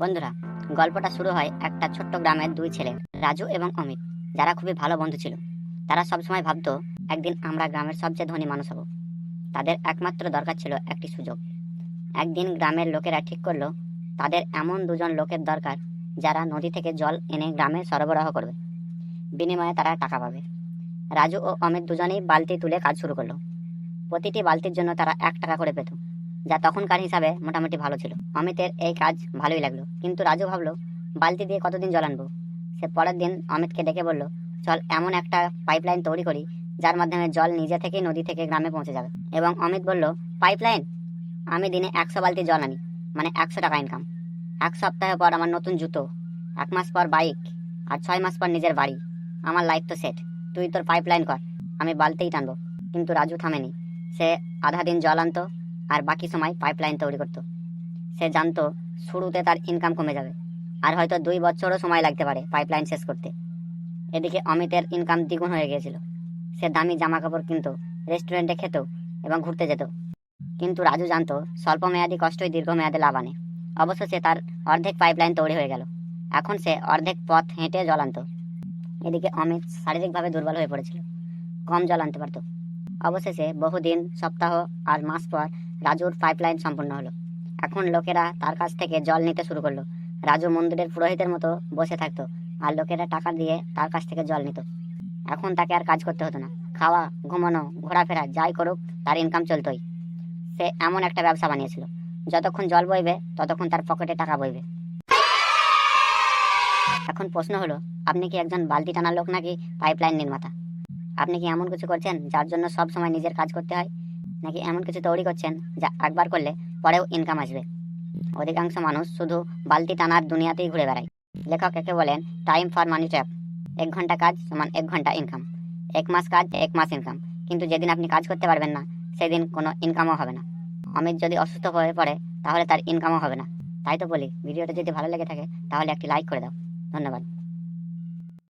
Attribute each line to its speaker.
Speaker 1: বন্ধুরা, গল্পটা শুরু হয় একটা ছোট্ট গ্রামের দুই ছেলে, রাজু এবং অমিত, যারা খুবই ভালো বন্ধু ছিল। তারা সবসময় ভাবতো, একদিন আমরা গ্রামের সবচেয়ে ধনী মানুষ হব। তাদের একমাত্র দরকার ছিল একটি সুযোগ। একদিন গ্রামের লোকেরা ঠিক করল, তাদের এমন দুজন লোকের দরকার যারা নদী থেকে জল এনে গ্রামে সরবরাহ করবে। বিনিময়ে তারা টাকা পাবে। রাজু ও অমিত দুজনেই বালতি তুলে কাজ শুরু করল। প্রতিটি বালতির জন্য তারা এক টাকা করে পেত। যা তখনকার হিসাবে মোটামুটি ভালো ছিল। অমিতের এই কাজ ভালোই লাগল। কিন্তু রাজু ভাবলো, বালতি দিয়ে কতদিন জল আনব? সে পরের দিন অমিতকে ডেকে বলল, চল, এমন একটা পাইপলাইন তৈরি করি, যার মাধ্যমে জল নিজে থেকেই নদী থেকে গ্রামে পৌঁছে যাবে। এবং অমিত বলল পাইপলাইন আমি দিনে একশো বালতি জল আনি মানে একশো টাকা ইনকাম এক সপ্তাহ পর আমার নতুন জুতো, এক মাস পর বাইক আর ছয় মাস পর নিজের বাড়ি। আমার লাইফ তো সেট তুই তোর পাইপলাইন কর, আমি বালতিই টানবো। কিন্তু রাজু থামেনি। সে আধা দিন জল আনতো আর বাকি সময় পাইপলাইন তৈরি করতো। সে জানতো শুরুতে তার ইনকাম কমে যাবে, আর হয়তো দুই বছরও সময় লাগতে পারে পাইপলাইন শেষ করতে। এদিকে অমিতের ইনকাম দ্বিগুণ হয়ে গিয়েছিল। সে দামি জামা কাপড় কিনতো রেস্টুরেন্টে খেত এবং ঘুরতে যেত। কিন্তু রাজু জানতো স্বল্প মেয়াদি কষ্টই দীর্ঘমেয়াদে লাভ আনে। অবশ্য সে তার অর্ধেক পাইপলাইন তৈরি হয়ে গেল। এখন সে অর্ধেক পথ হেঁটে জল আনতো। এদিকে অমিত শারীরিকভাবে দুর্বল হয়ে পড়েছিল। কম জল আনতে পারতো। অবশেষে বহুদিন, সপ্তাহ আর মাস পর রাজুর পাইপলাইন সম্পূর্ণ হলো। এখন লোকেরা তার কাছ থেকে জল নিতে শুরু করল। রাজু মন্দিরের পুরোহিতের মতো বসে থাকতো আর লোকেরা টাকা দিয়ে তার কাছ থেকে জল নিত। এখন তাকে আর কাজ করতে হতো না। খাওয়া, ঘুমানো, ঘোরাফেরা যাই করুক, তার ইনকাম চলতোই। সে এমন একটা ব্যবসা বানিয়েছিল। যতক্ষণ জল বইবে, ততক্ষণ তার পকেটে টাকা বইবে। এখন প্রশ্ন হলো, আপনি কি একজন বালতি টানার লোক নাকি পাইপলাইন নির্মাতা? আপনি কি এমন কিছু করছেন যার জন্য সব সময় নিজের কাজ করতে হয়? নাকি এমন কিছু তৈরি করছেন যা একবার করলে পরেও ইনকাম আসবে? অধিকাংশ মানুষ শুধু বালতি টানার দুনিয়াতেই ঘুরে বেড়ায়। লেখক একে বলেন টাইম ফর মানি ট্র্যাপ এক ঘণ্টা কাজ সমান এক ঘণ্টা ইনকাম এক মাস কাজ, এক মাস ইনকাম কিন্তু যেদিন আপনি কাজ করতে পারবেন না, সেদিন কোনো ইনকামও হবে না। অমিত যদি অসুস্থ হয়ে পড়ে, তাহলে তার ইনকামও হবে না। তাই তো বলি, ভিডিওটা যদি ভালো লেগে থাকে, তাহলে একটি লাইক করে দাও। ধন্যবাদ।